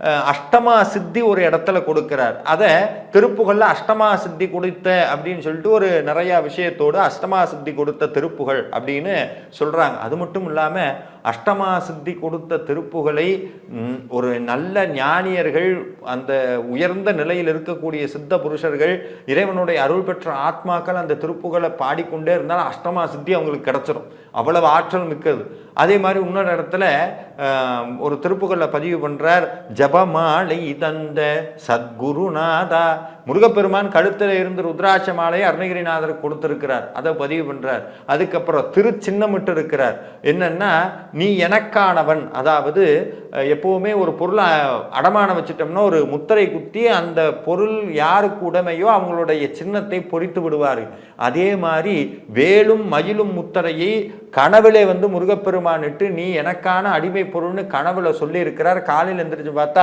அஷ்டமா சித்தி ஒரு இடத்துல கொடுக்கிறார். அதை திருப்புகள்ல அஷ்டமா சித்தி கொடுத்த அப்படின்னு சொல்லிட்டு ஒரு நிறைய விஷயத்தோடு அஷ்டமா சித்தி கொடுத்த திருப்புகள் அப்படின்னு சொல்றாங்க. அது மட்டும் இல்லாம அஷ்டமா சித்தி கொடுத்த திருப்புகளை ஒரு நல்ல ஞானியர்கள் அந்த உயர்ந்த நிலையில் இருக்கக்கூடிய சித்த புருஷர்கள் இறைவனுடைய அருள் பெற்ற ஆத்மாக்கள் அந்த திருப்புகளை பாடிக்கொண்டே இருந்தால் அஷ்டமா சித்தி அவங்களுக்கு கிடைச்சிரும். அவ்வளவு ஆற்றல் மிக்கது. அதே மாதிரி இன்னொரு இடத்துல ஒரு திருப்புகளில் பதிவு பண்ணுறார் ஜபமாலை தந்த சத்குருநாதா. முருகப்பெருமான் கழுத்தில் இருந்து ருத்ராட்ச மாலையை அருணகிரிநாதருக்கு கொடுத்திருக்கிறார். அதை பதிவு பண்ணுறார் அதுக்கப்புறம் திருச்சின்னமிட்டு இருக்கிறார். என்னன்னா நீ எனக்கானவன். அதாவது எப்போவுமே ஒரு பொருளை அடமானம் வச்சுட்டோம்னா ஒரு முத்திரை குத்தி அந்த பொருள் யாருக்கு உடமையோ அவங்களுடைய சின்னத்தை பொறித்து விடுவார். அதே மாதிரி வேலும் மயிலும் முத்திரையை கனவிலே வந்து முருகப்பெருமானிட்டு நீ எனக்கான அடிமை பொருள்னு கனவுல சொல்லியிருக்கிறார். காலையில் எந்திரிச்சு பார்த்தா